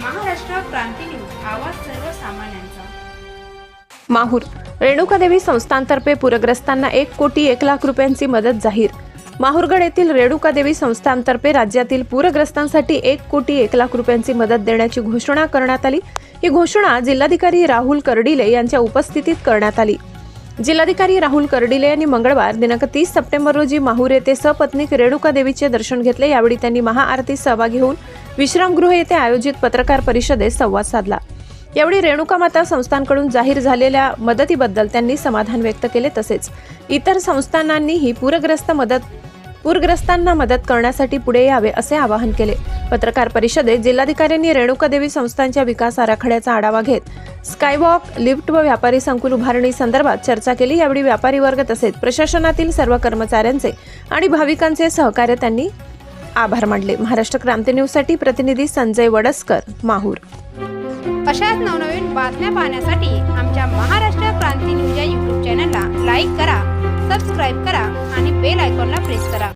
क्रांती news आवाज सर्वसामान्यांचा. माहूर रेणुकादेवी संस्थांतर्फे पूरग्रस्तांना एक कोटी एक लाख रुपयांची मदत जाहीर. माहूरगड येथील रेणुकादेवी संस्थांतर्फे राज्यातील पूरग्रस्तांसाठी एक कोटी एक लाख रुपयांची मदत देण्याची घोषणा करण्यात आली. ही घोषणा जिल्हाधिकारी राहुल कर्डिले यांच्या उपस्थितीत करण्यात आली. जिल्हाधिकारी राहुल कर्डिले यांनी मंगळवार दिनांक तीस सप्टेंबर रोजी माहूर येथे सपत्नीक रेणुका देवीचे दर्शन घेतले. यावेळी त्यांनी महाआरतीत सहभागी होऊन विश्रामगृह येथे आयोजित पत्रकार परिषदेत संवाद साधला. यावेळी रेणुका माता संस्थांकडून जाहीर झालेल्या मदतीबद्दल त्यांनी समाधान व्यक्त केले. तसेच इतर संस्थानांनीही पूरग्रस्त मदत पूरग्रस्तांना मदत करण्यासाठी पुढे यावे असे आवाहन केले. पत्रकार परिषदेत जिल्हाधिकाऱ्यांनी रेणुका देवी संस्थांच्या विकास आराखड्याचा आढावा घेत स्कायवॉक लिफ्ट व व्यापारी संकुल उभारणी संदर्भात चर्चा केली. यावेळी व्यापारी वर्ग तसेच प्रशासनातील सर्व कर्मचाऱ्यांचे आणि भाविकांचे सहकार्य त्यांनी आभार मानले. महाराष्ट्र क्रांती न्यूजसाठी प्रतिनिधी संजय वडसकर माहूर. अशाच नवनवीन बातम्या पाहण्यासाठी आमच्या महाराष्ट्र क्रांती न्यूज या यूट्यूब चॅनलला लाईक करा सबस्क्राईब करा आणि बेल आयकॉनला प्रेस करा.